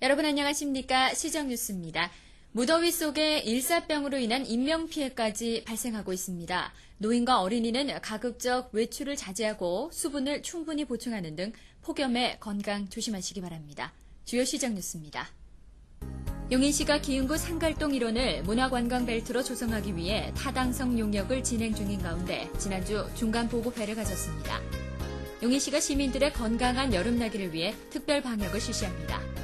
여러분 안녕하십니까? 시정뉴스입니다. 무더위 속에 일사병으로 인한 인명피해까지 발생하고 있습니다. 노인과 어린이는 가급적 외출을 자제하고 수분을 충분히 보충하는 등 폭염에 건강 조심하시기 바랍니다. 주요 시정뉴스입니다. 용인시가 기흥구 상갈동 일원을 문화관광벨트로 조성하기 위해 타당성 용역을 진행 중인 가운데 지난주 중간 보고회를 가졌습니다. 용인시가 시민들의 건강한 여름나기를 위해 특별 방역을 실시합니다.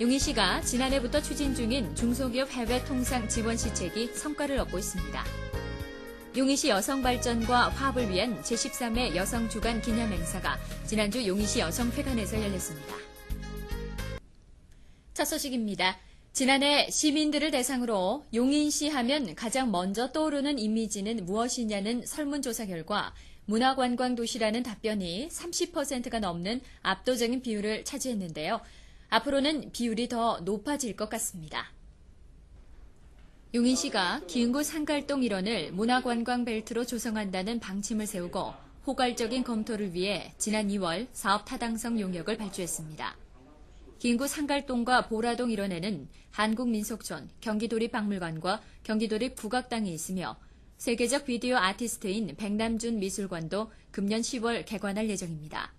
용인시가 지난해부터 추진 중인 중소기업 해외 통상 지원 시책이 성과를 얻고 있습니다. 용인시 여성 발전과 화합을 위한 제13회 여성 주간 기념 행사가 지난주 용인시 여성회관에서 열렸습니다. 첫 소식입니다. 지난해 시민들을 대상으로 용인시 하면 가장 먼저 떠오르는 이미지는 무엇이냐는 설문조사 결과 문화관광도시라는 답변이 30%가 넘는 압도적인 비율을 차지했는데요. 앞으로는 비율이 더 높아질 것 같습니다. 용인 시가 기흥구 상갈동 일원을 문화관광 벨트로 조성한다는 방침을 세우고 포괄적인 검토를 위해 지난 2월 사업 타당성 용역을 발주했습니다. 기흥구 상갈동과 보라동 일원에는 한국민속촌, 경기도립박물관과 경기도립 국악당이 있으며 세계적 비디오 아티스트인 백남준 미술관도 금년 10월 개관할 예정입니다.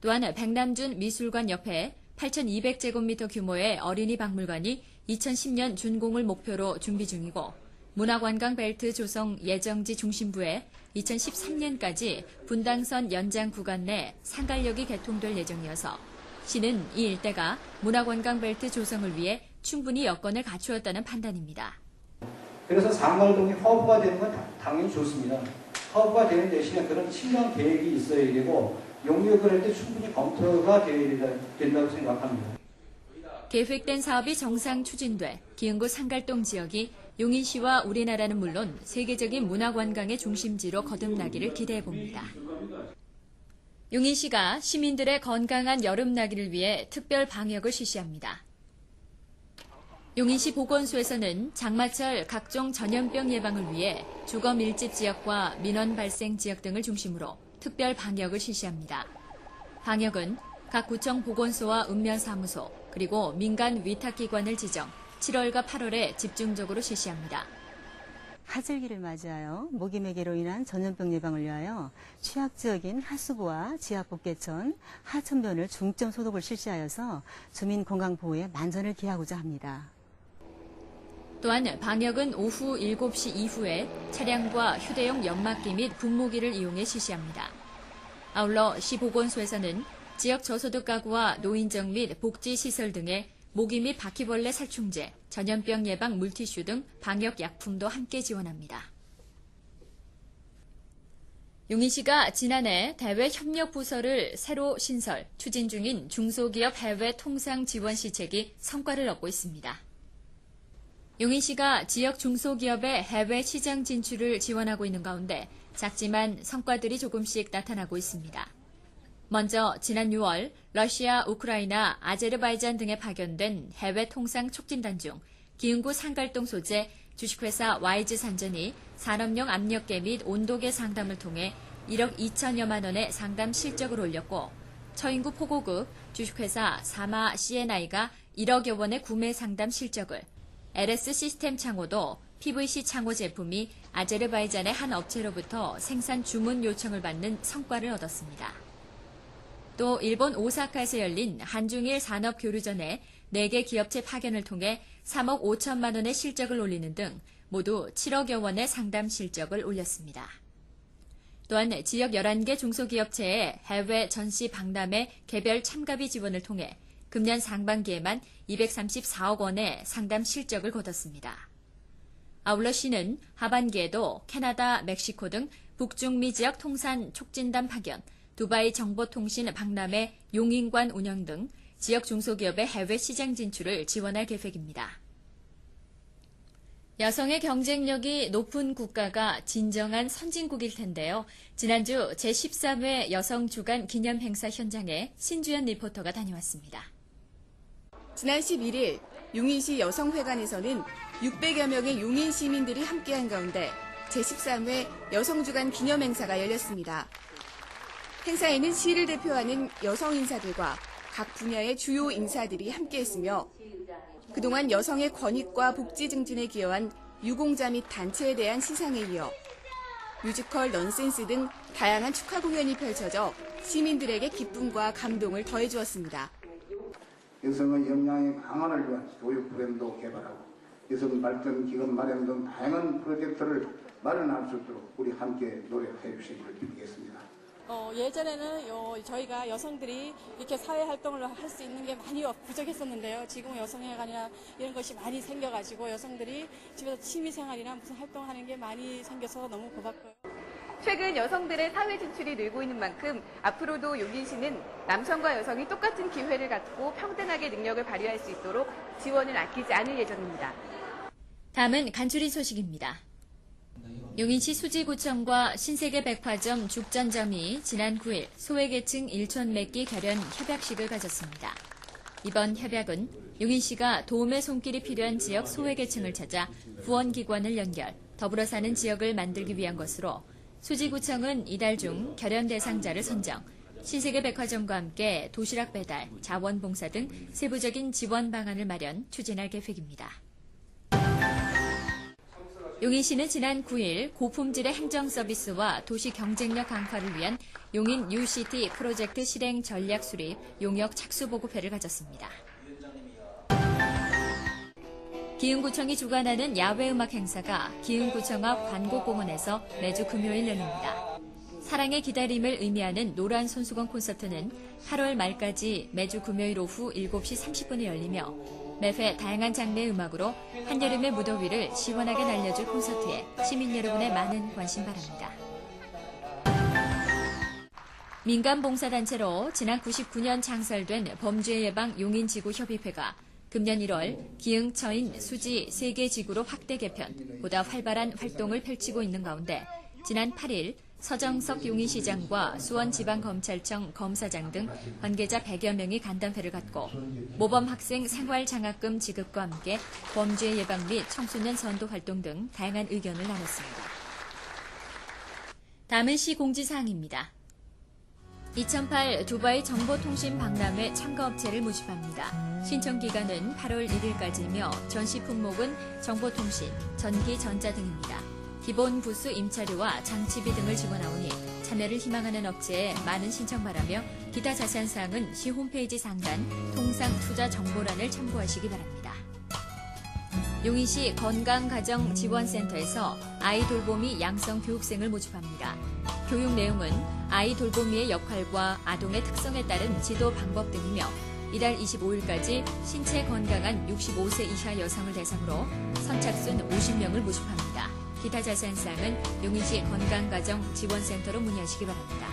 또한 백남준 미술관 옆에 8,200제곱미터 규모의 어린이 박물관이 2010년 준공을 목표로 준비 중이고 문화관광 벨트 조성 예정지 중심부에 2013년까지 분당선 연장 구간 내 상갈역이 개통될 예정이어서 시는 이 일대가 문화관광 벨트 조성을 위해 충분히 여건을 갖추었다는 판단입니다. 그래서 상갈동이 허브가 되는 건 다- 당연히 좋습니다. 허브가 되는 대신에 그런 친명 계획이 있어야 되고 용역을 할 때 충분히 검토가 되어야 된다- 된다고 생각합니다. 계획된 사업이 정상 추진돼 기흥구 상갈동 지역이 용인시와 우리나라는 물론 세계적인 문화관광의 중심지로 거듭나기를 기대해 봅니다. 용인시가 시민들의 건강한 여름 나기를 위해 특별 방역을 실시합니다. 용인시 보건소에서는 장마철 각종 전염병 예방을 위해 주거 밀집 지역과 민원 발생 지역 등을 중심으로 특별 방역을 실시합니다. 방역은 각 구청 보건소와 읍면사무소 그리고 민간 위탁기관을 지정 7월과 8월에 집중적으로 실시합니다. 하절기를 맞이하여 모기매개로 인한 전염병 예방을 위하여 취약 지역인 하수부와 지하복개천, 하천변을 중점 소독을 실시하여서 주민 건강 보호에 만전을 기하고자 합니다. 또한 방역은 오후 7시 이후에 차량과 휴대용 연막기 및 분무기를 이용해 실시합니다. 아울러 시 보건소에서는 지역 저소득 가구와 노인정 및 복지시설 등의 모기 및 바퀴벌레 살충제, 전염병 예방 물티슈 등 방역 약품도 함께 지원합니다. 용인시가 지난해 대외 협력 부서를 새로 신설, 추진 중인 중소기업 해외 통상 지원 시책이 성과를 얻고 있습니다. 용인시가 지역 중소기업의 해외 시장 진출을 지원하고 있는 가운데 작지만 성과들이 조금씩 나타나고 있습니다. 먼저 지난 6월 러시아, 우크라이나, 아제르바이잔 등에 파견된 해외 통상 촉진단 중 기흥구 상갈동 소재 주식회사 YG 산전이 산업용 압력계 및 온도계 상담을 통해 1억 2천여만 원의 상담 실적을 올렸고 처인구 포고급 주식회사 사마 CNI가 1억여 원의 구매 상담 실적을 LS 시스템 창호도 PVC 창호 제품이 아제르바이잔의 한 업체로부터 생산 주문 요청을 받는 성과를 얻었습니다. 또 일본 오사카에서 열린 한중일 산업 교류전에 4개 기업체 파견을 통해 3억 5천만 원의 실적을 올리는 등 모두 7억여 원의 상담 실적을 올렸습니다. 또한 지역 11개 중소기업체의 해외 전시 박람회 개별 참가비 지원을 통해 금년 상반기에만 234억 원의 상담 실적을 거뒀습니다. 아울러 시는 하반기에도 캐나다, 멕시코 등 북중미 지역 통산 촉진단 파견, 두바이 정보통신 박람회 용인관 운영 등 지역 중소기업의 해외 시장 진출을 지원할 계획입니다. 여성의 경쟁력이 높은 국가가 진정한 선진국일 텐데요. 지난주 제13회 여성 주간 기념 행사 현장에 신주연 리포터가 다녀왔습니다. 지난 11일 용인시 여성회관에서는 600여 명의 용인 시민들이 함께한 가운데 제13회 여성주간 기념행사가 열렸습니다. 행사에는 시를 대표하는 여성 인사들과 각 분야의 주요 인사들이 함께했으며 그동안 여성의 권익과 복지 증진에 기여한 유공자 및 단체에 대한 시상에 이어 뮤지컬 넌센스 등 다양한 축하 공연이 펼쳐져 시민들에게 기쁨과 감동을 더해주었습니다. 여성의 역량이 강화를 위한 교육 프로그램도 개발하고 여성 발전 기금 마련 등 다양한 프로젝트를 마련할 수 있도록 우리 함께 노력해 주시기를 빌겠습니다. 어, 예전에는 요- 저희가 여성들이 이렇게 사회 활동을 할 수 있는 게 많이 부족했었는데요. 지금 여성회관이나 이런 것이 많이 생겨가지고 여성들이 집에서 취미생활이나 무슨 활동하는 게 많이 생겨서 너무 고맙고요. 최근 여성들의 사회 진출이 늘고 있는 만큼 앞으로도 용인시는 남성과 여성이 똑같은 기회를 갖고 평등하게 능력을 발휘할 수 있도록 지원을 아끼지 않을 예정입니다. 다음은 간추린 소식입니다. 용인시 수지구청과 신세계 백화점 죽전점이 지난 9일 소외계층 일촌 맺기 결연 협약식을 가졌습니다. 이번 협약은 용인시가 도움의 손길이 필요한 지역 소외계층을 찾아 후원기관을 연결, 더불어 사는 지역을 만들기 위한 것으로 수지구청은 이달 중 결연 대상자를 선정, 신세계 백화점과 함께 도시락 배달, 자원봉사 등 세부적인 지원 방안을 마련, 추진할 계획입니다. 용인시는 지난 9일 고품질의 행정 서비스와 도시 경쟁력 강화를 위한 용인 UCT 프로젝트 실행 전략 수립 용역 착수 보고회를 가졌습니다. 기흥구청이 주관하는 야외 음악 행사가 기흥구청 앞 관곡공원에서 매주 금요일 열립니다. 사랑의 기다림을 의미하는 노란 손수건 콘서트는 8월 말까지 매주 금요일 오후 7시 30분에 열리며 매회 다양한 장르의 음악으로 한여름의 무더위를 시원하게 날려줄 콘서트에 시민 여러분의 많은 관심 바랍니다. 민간 봉사단체로 지난 99년 창설된 범죄 예방 용인지구 협의회가 금년 1월 기흥, 처인, 수지 세개 지구로 확대 개편, 보다 활발한 활동을 펼치고 있는 가운데 지난 8일 서정석 용인시장과 수원지방검찰청 검사장 등 관계자 100여 명이 간담회를 갖고 모범 학생 생활장학금 지급과 함께 범죄 예방 및 청소년 선도 활동 등 다양한 의견을 나눴습니다. 다음은 시 공지사항입니다. 2008 두바이 정보통신 박람회 참가업체를 모집합니다. 신청 기간은 8월 1일까지이며 전시 품목은 정보통신, 전기, 전자 등입니다. 기본 부수 임차료와 장치비 등을 지원하오니 참여를 희망하는 업체에 많은 신청 바라며 기타 자세한 사항은 시 홈페이지 상단 통상투자정보란을 참고하시기 바랍니다. 용인시 건강가정지원센터에서 아이 돌보미 양성 교육생을 모집합니다. 교육 내용은 아이 돌보미의 역할과 아동의 특성에 따른 지도 방법 등이며 이달 25일까지 신체 건강한 65세 이하 여성을 대상으로 선착순 50명을 모집합니다. 기타 자세한 사항은 용인시 건강가정지원센터로 문의하시기 바랍니다.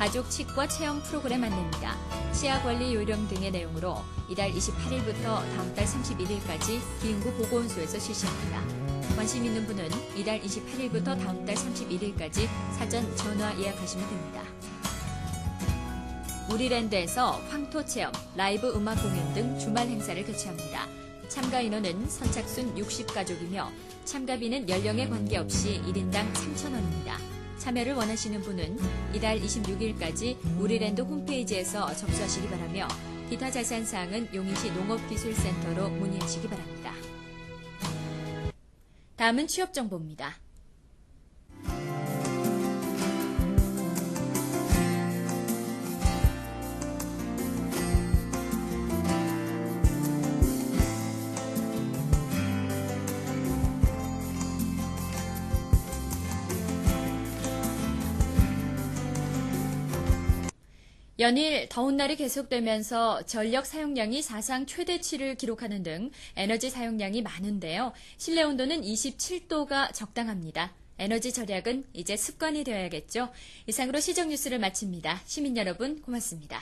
가족 치과 체험 프로그램 안내입니다. 치아 관리 요령 등의 내용으로 이달 28일부터 다음 달 31일까지 기흥구 보건소에서 실시합니다. 관심 있는 분은 이달 28일부터 다음 달 31일까지 사전 전화 예약하시면 됩니다. 우리랜드에서 황토 체험, 라이브 음악 공연 등 주말 행사를 개최합니다. 참가 인원은 선착순 60가족이며 참가비는 연령에 관계없이 1인당 3,000원입니다. 참여를 원하시는 분은 이달 26일까지 우리랜드 홈페이지에서 접수하시기 바라며 기타 자세한 사항은 용인시 농업기술센터로 문의하시기 바랍니다. 다음은 취업 정보입니다. 연일 더운 날이 계속되면서 전력 사용량이 사상 최대치를 기록하는 등 에너지 사용량이 많은데요. 실내 온도는 27도가 적당합니다. 에너지 절약은 이제 습관이 되어야겠죠. 이상으로 시정 뉴스를 마칩니다. 시민 여러분 고맙습니다.